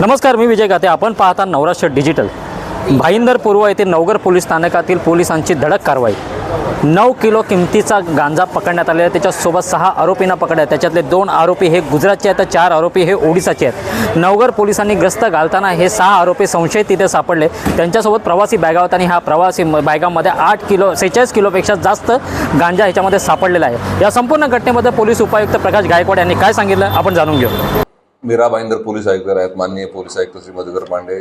नमस्कार मी विजय गाते. आपण पाहता नवराष्ट्र डिजिटल. भाईंदर पूर्व येथे नवगर पोलीस स्थानकातील पोलिसांची धडक कारवाई. नऊ किलो किमतीचा गांजा पकडण्यात आलेला आहे. त्याच्यासोबत सहा आरोपींना पकडले त्याच्यातले दोन आरोपी हे गुजरातचे आहेत तर चार आरोपी हे ओडिसाचे आहेत. नवगर पोलिसांनी गस्त घालताना हे सहा आरोपी संशयित तिथे सापडले. त्यांच्यासोबत प्रवासी बॅगा होता आणि हा प्रवासी बॅगामध्ये आठ किलो सेहेचाळीस किलोपेक्षा जास्त गांजा ह्याच्यामध्ये सापडलेला आहे. या संपूर्ण घटनेमध्ये पोलीस उपायुक्त प्रकाश गायकवाड यांनी काय सांगितलं? आपण जाणून घेऊ. मीरा भाईंदर पोलीस आयुक्त आहेत माननीय पोलीस आयुक्त श्री मधुकर पांडे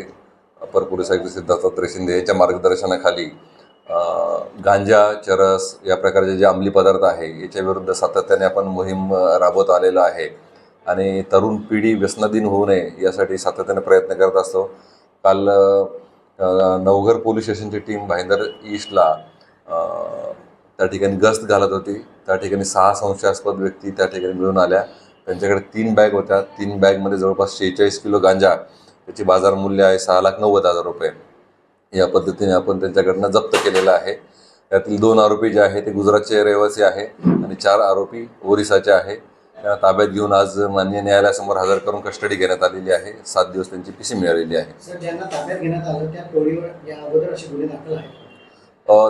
अपर पोलीस आयुक्त श्री दत्तात्रय शिंदे यांच्या मार्गदर्शनाखाली गांजा चरस या प्रकारचे जे अंमली पदार्थ आहे याच्या विरुद्ध सातत्याने आपण मोहीम राबवत आलेलो आहे. आणि तरुण पिढी व्यसनाधीन होऊ नये यासाठी सातत्याने प्रयत्न करत असतो. काल नवघर पोलीस स्टेशनची टीम भाईंदर ईस्टला त्या ठिकाणी गस्त घालत होती. त्या ठिकाणी सहा संशयास्पद व्यक्ती त्या ठिकाणी मिळून आल्या. त्यांच्याकडे तीन बॅग होत्या. तीन बॅगमध्ये जवळपास शेहेचाळीस किलो गांजा. त्याची बाजार मूल्य आहे सहा लाख नव्वद हजार रुपये. या पद्धतीने आपण त्यांच्याकडनं जप्त केलेलं आहे. त्यातील दोन आरोपी जे आहे ते गुजरातचे रहिवासी आहे आणि चार आरोपी ओरिसाचे आहे. त्यांना ताब्यात घेऊन आज मान्य न्यायालयासमोर हजर करून कस्टडी घेण्यात आलेली आहे. सात दिवस त्यांची पीसी मिळालेली आहे.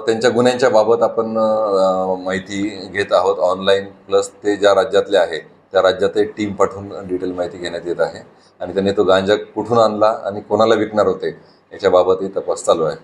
त्यांच्या गुन्ह्यांच्या बाबत आपण माहिती घेत आहोत. ऑनलाईन प्लस ते ज्या राज्यातले आहे त्या राज्यात एक टीम पाठवून डिटेल माहिती घेण्यात येत आहे. आणि त्यांनी तो गांजा कुठून आणला आणि कोणाला विकणार होते याच्या बाबतही तपास चालू आहे.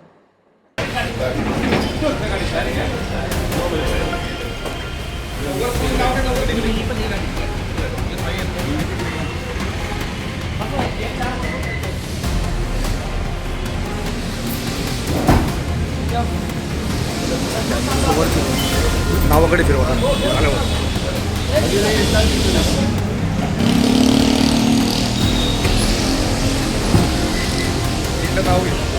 नावाकडे फिरवा. Kita tahu ya.